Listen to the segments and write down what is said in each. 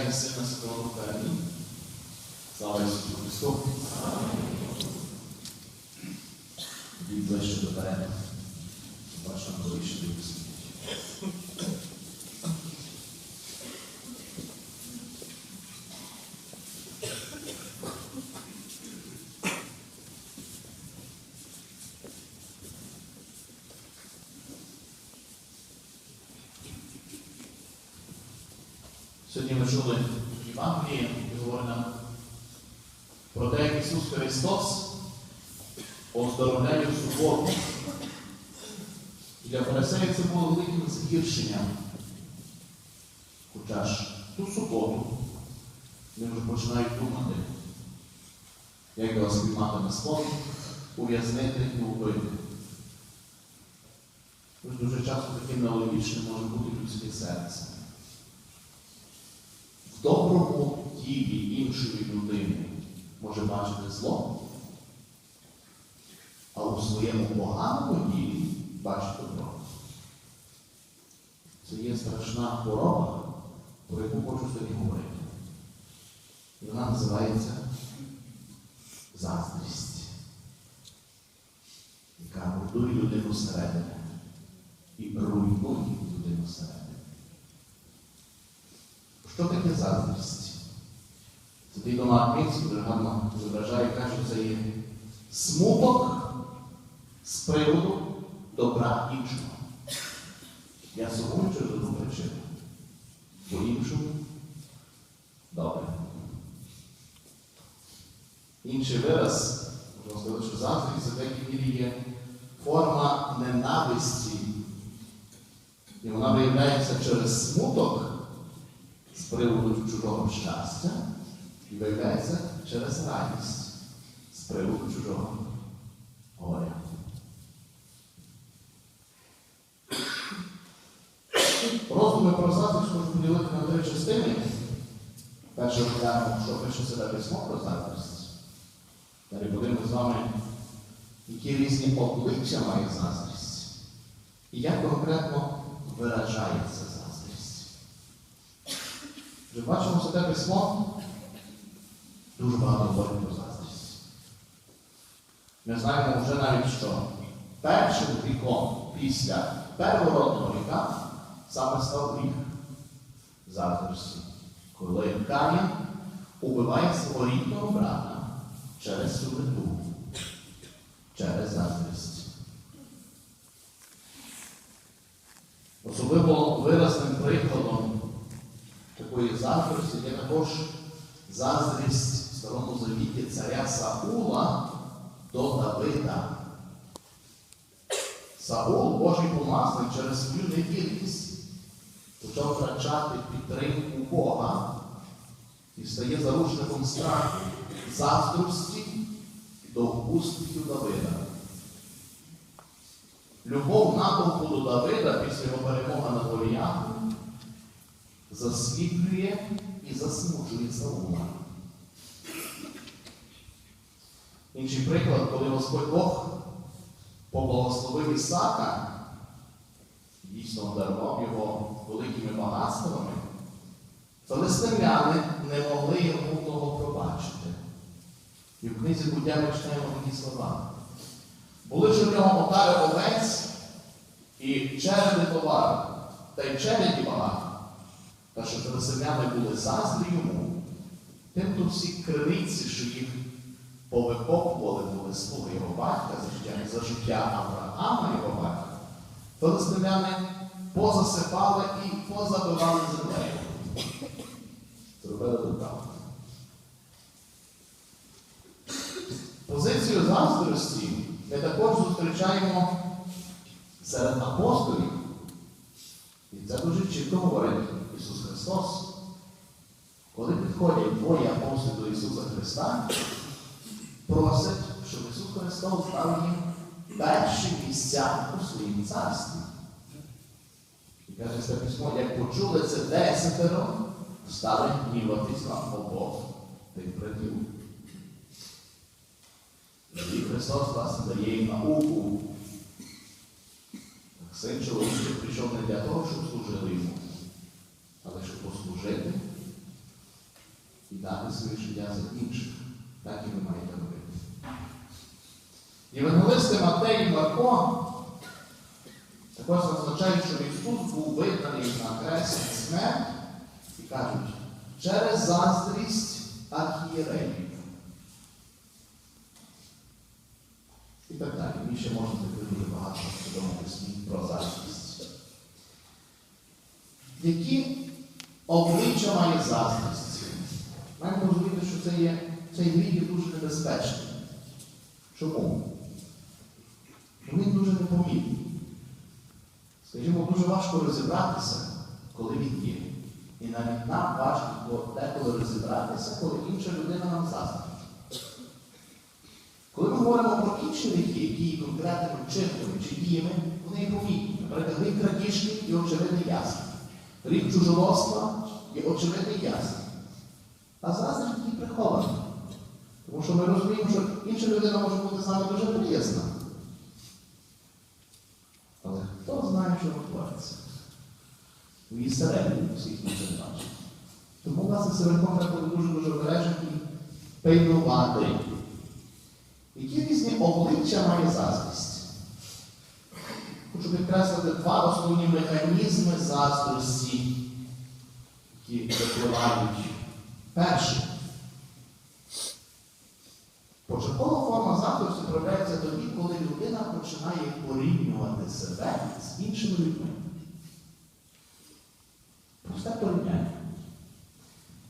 Отця і Сина Святого Духа. Слава Ісусу Христу. Від ближче до переду. Ваша ближче Сьогодні ми чули Євангеліє, яке говорить нам про те, як Ісус Христос оздоровляє суботу. І для фарисеїв це було великим згіршенням. Хоча ж ту суботу вони вже починають думати, як його спіймати на сон, ув'язнити і убити. Дуже часто таким нелогічним може бути людське серце доброму ділі іншої людини може бачити зло, а у своєму поганому ділі бачити добро. Це є страшна хвороба, про яку хочу сьогодні говорити. І вона називається заздрість, яка будує людину всередині і руйнує людину всередині. Що таке заздрість? Святий Дома Аквінський дуже зображає, каже, це є смуток з приводу добра іншого. Я сумую через одну причину. По іншому добре. Інший вираз, можна сказати, що заздрість це в такій мірі є форма ненависті. І вона виявляється через смуток з приводу чужого щастя і через радість з приводу чужого горя. Роздуми про заздрість можу поділити на три частини. Перше розглянемо, що пише себе письмо про заздрість. Далі будемо з вами, які різні обличчя має заздрість. І як конкретно виражається. Вже бачимо святе письмо, дуже багато говорить про заздрість. Ми знаємо вже навіть, що першим гріхом після первородного гріха саме став гріх заздрості, коли Каїн убиває свого рідного брата через суету, через заздрість. Особливо виразним прикладом такої заздрості є також заздрість в Старому Завіті царя Саула до Давида. Саул, Божий помазник, через свою невірність почав втрачати підтримку Бога і стає заручником страху, заздрості до успіхів Давида. Любов натовпу до Давида після його перемоги над Голіятом засвітлює і засмучує Саула. Інший приклад, коли Господь Бог поблагословив Ісака, дійсно дарував його великими багатствами, филистимляни не могли йому того пробачити. І в книзі буття ми читаємо такі слова. Були ж у нього отари овець і череди товару, та й череді багато. Та що филистимляни були заздрі йому, тим то всі криниці, що їх повикопували, були слуги його батька за життя, Авраама його батька, филистимляни позасипали і позабивали землею. Зробили добро. Позицію заздрості ми також зустрічаємо серед апостолів. І це дуже чітко говорить Христос. Коли підходять двоє апостолів до Ісуса Христа, просять, щоб Ісус Христос дав їм перші місця у своїм царстві. І каже це письмо, як почули це десятеро, стали гніватись на обох тих братів. І Христос власне дає їм науку. Син чоловічий прийшов не для того, щоб служили йому, але щоб послужити і дати своє життя за інших. Так і ви маєте робити. Євангелисти Матей і Марко також зазначають, що Ісус був виданий на хрест смерть і кажуть, через заздрість архієреїв. І так далі. Ми ще можна дуже багато цьому про заздрість. Які обличчя має заздрість? Маємо розуміти, що це є, цей гріх є дуже небезпечний. Чому? Бо він дуже непомітний. Скажімо, дуже важко розібратися, коли він є. І навіть нам важко деколи розібратися, коли інша людина нам заздрить. Коли ми говоримо про інші гріхи, які конкретними вчинками чи діями, вони є помітні. Наприклад, гріх крадіжки є очевидний ясний. Гріх чужолоства є очевидний ясний. А заздрість такий прихований. Тому що ми розуміємо, що інша людина може бути з нами дуже приязна. Але хто знає, що відбувається? В її середині всіх не бачить. Тому, власне, силиком треба дуже-дуже обережним і пильнувати. Які різні обличчя має заздрість? Хочу підкреслити два основні механізми заздрості, які випливають. Перший. Початкова форма заздрості проявляється тоді, коли людина починає порівнювати себе з іншими людьми. Просте порівняння.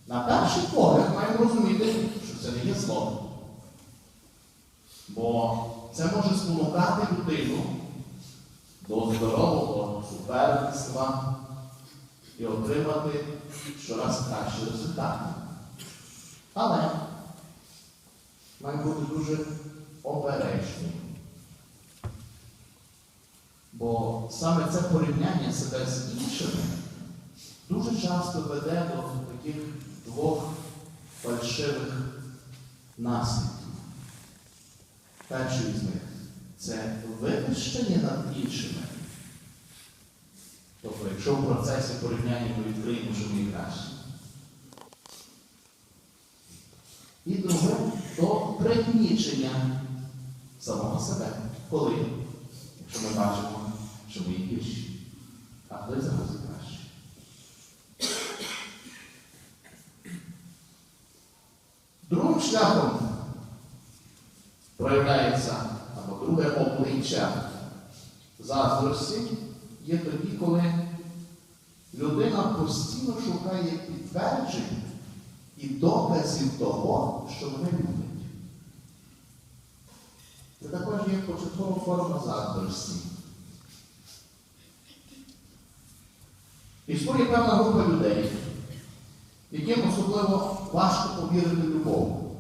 На перший погляд маємо розуміти, що це не є зло. Бо це може спонукати людину до здорового суперництва і отримати щораз кращі результати. Але маємо бути дуже обережні. Бо саме це порівняння себе з іншими дуже часто веде до таких двох фальшивих наслідків. Перший з них це вивищення над іншими. Тобто, якщо в процесі порівняння ми відкриємо, що ми краще. І друге то пригнічення самого себе. Коли? Якщо ми бачимо, що ми гірші, а хтось за нас є кращий. Другим шляхом проявляється або друге обличчя заздрості є тоді, коли людина постійно шукає підтверджень і доказів того, що вони люблять. Це також є початкова форма заздрості. Існує певна група людей, яким особливо важко повірити любов.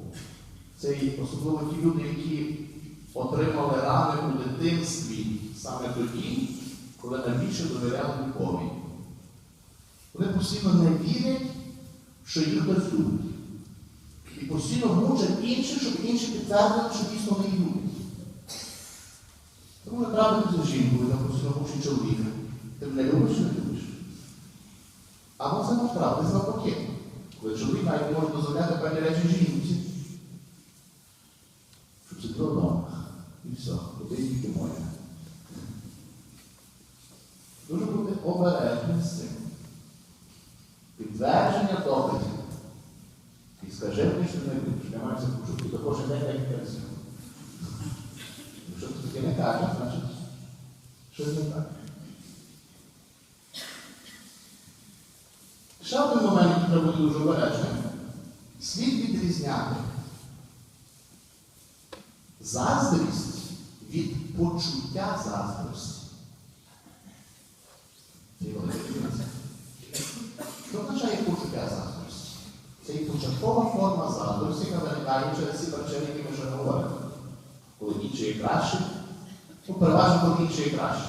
Це і особливо ті люди, які отримали рани у дитинстві саме тоді, коли найбільше довіряли любові. Вони постійно не вірять, що їх хтось. І постійно мучать інших, щоб інші підтвердили, що дійсно їх люблять. Тому не треба бути з жінкою, там постійно мучить чоловіка. Ти мене любиш чи не любиш? Або це насправді навпаки. Коли чоловік навіть може дозволяти певні речі жінці, щоб це вдома. І все, куди тільки моє. Дуже цим. Підтвердження доказів. І скажи мені, що не любиш. Я маю це почути до кожен день як працюю. Якщо ти таке не кажеш, значить щось не так. Ще один момент, який треба бути дуже обережним. Слід відрізняти заздрість від почуття заздрості. Це є велика різниця. Що означає почуття заздрості? Це є початкова форма заздрості, яка виникає через ці причини, які ми вже говорили. Коли є кращий, ну, переважно коли є кращий.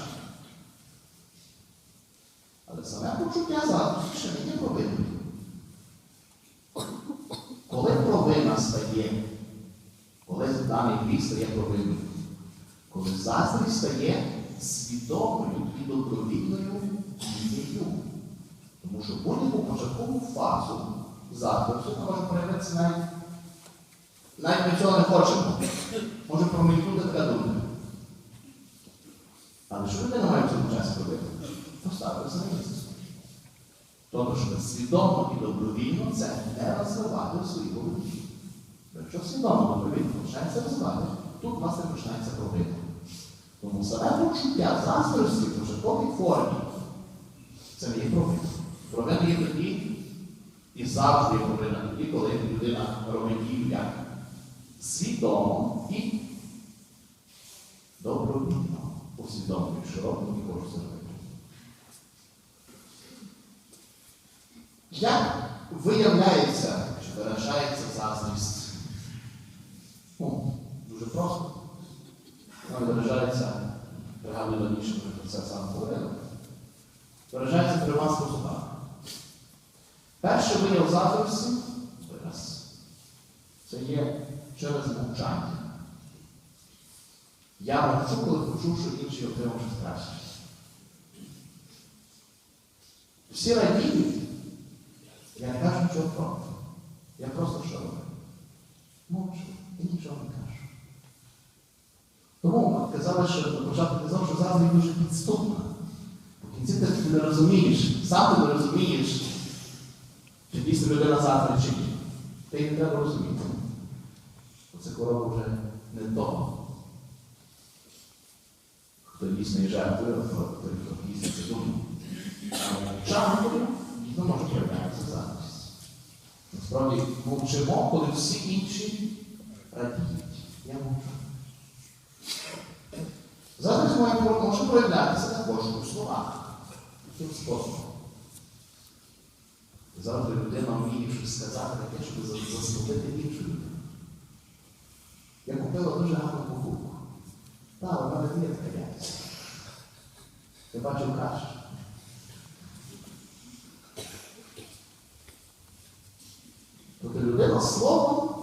Але саме почуття заздрості ще не є провиною. Коли провина стає, коли даний гріх стає провиною, коли заздрість стає свідомою і добровільною дією. Тому що будь-яку початкову фазу це може проявитися навіть, навіть ми цього не хочемо. Може промількнути така думка. Але що людина має в цьому часі робити? Поставитися на місце. Тобто, щоб свідомо і добровільно це не розвивати у своїй голові. Якщо свідомо добровільно починається розвивати, тут власне починається проблема. Тому саме почуття заздрості в початковій формі це не є проблема. Проблема є тоді і завжди є проблема тоді, коли людина робить як свідомо і добровільно усвідомлює, що робить і хоче це робити. Як виявляється, чи виражається заздрість? Ну, дуже просто. Вона виражається, пригадую раніше, ми про це саме говорили. Виражається трьома способами. Перший вияв заздрості вираз. Це є через мовчання. Я мовчу, коли почув, що інший отримав щось. Всі радіють, я не кажу нічого проти. Я просто що роблю? Мовчу і нічого не кажу. Тому казали, що на початку казав, що заздрість дуже підступна. В кінці ти не розумієш, сам ти не розумієш, дійсно людина завтра чи ні. Ти її не треба розуміти. Бо це хвороба вже не того. Хто дійсно є жертвою, а хто дійсно це думає. Мовчанкою дійсно може проявлятися заздрість. Насправді мовчимо, коли всі інші радіють. Я мовчу. Заздрість має проявлятися також у словах. Яким способом? Завжди людина вміє щось сказати таке, щоб за- заслужити іншу людину. Я купила дуже гарну покупку. Та, у мене є така якість. Я бачив краще. Тобто людина словом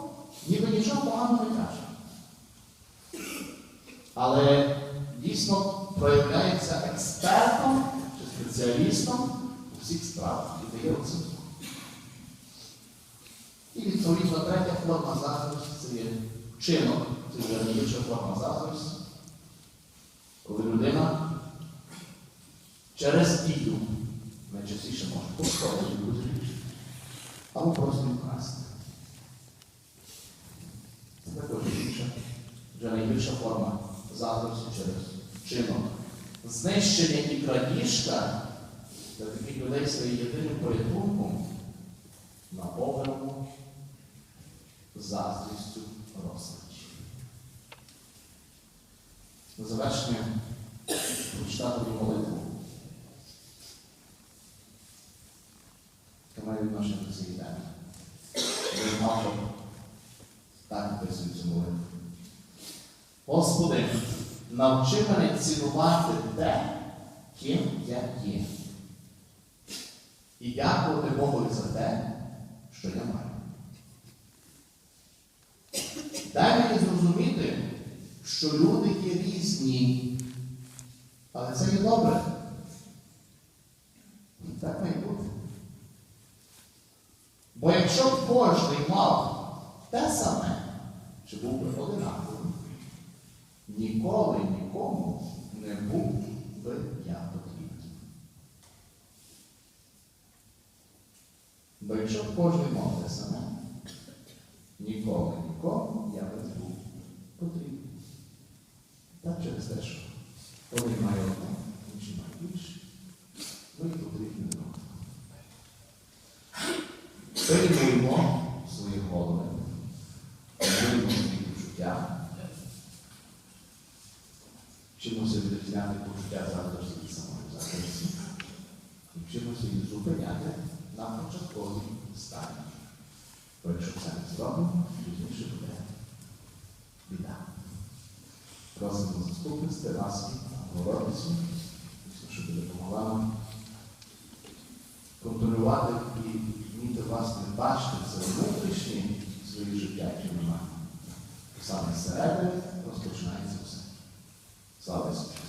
ніби нічого поганого не каже. Але дійсно проявляється експертом чи спеціалістом у всіх справах і дає оцінку. І відповідно третя форма заздрості це є вчинок, це є найбільша форма заздрості, коли людина через дію найчастіше може пошкодити друзів або просто вкрасти. Це також інша, вже найбільша форма заздрості через вчинок. Знищення і крадіжка для таких людей стає єдиним порятунком наповненому заздрістю На завершення прочитати молитву. Має відношення до цієї теми. Один автор так описує цю молитву. Господи, навчи мене цінувати те, ким я є. І дякувати Богові за те, що я маю. Дай мені що люди є різні, але це є добре. Так має бути. Бо якщо б кожен мав те саме, чи був би одинаковий, ніколи нікому не був би я потрібен. Бо якщо б кожен мав те саме, ніколи нікому я би не був потрібен. Так через те, що один має одне, інший має інше, ми потрібні один одному. Приймуємо свої голови, приймуємо свої почуття, вчимося відрізняти почуття завжди від самої. І вчимося їх зупиняти на початковій стані. Бо якщо це не зробимо, пізніше буде біда. Просимо заступництва ласки, Богородицю, щоб допомогла нам контролювати і вміти власне бачити це внутрішнє своє життя, яке ми маємо. Саме зсередини розпочинається все. Слава Ісусу!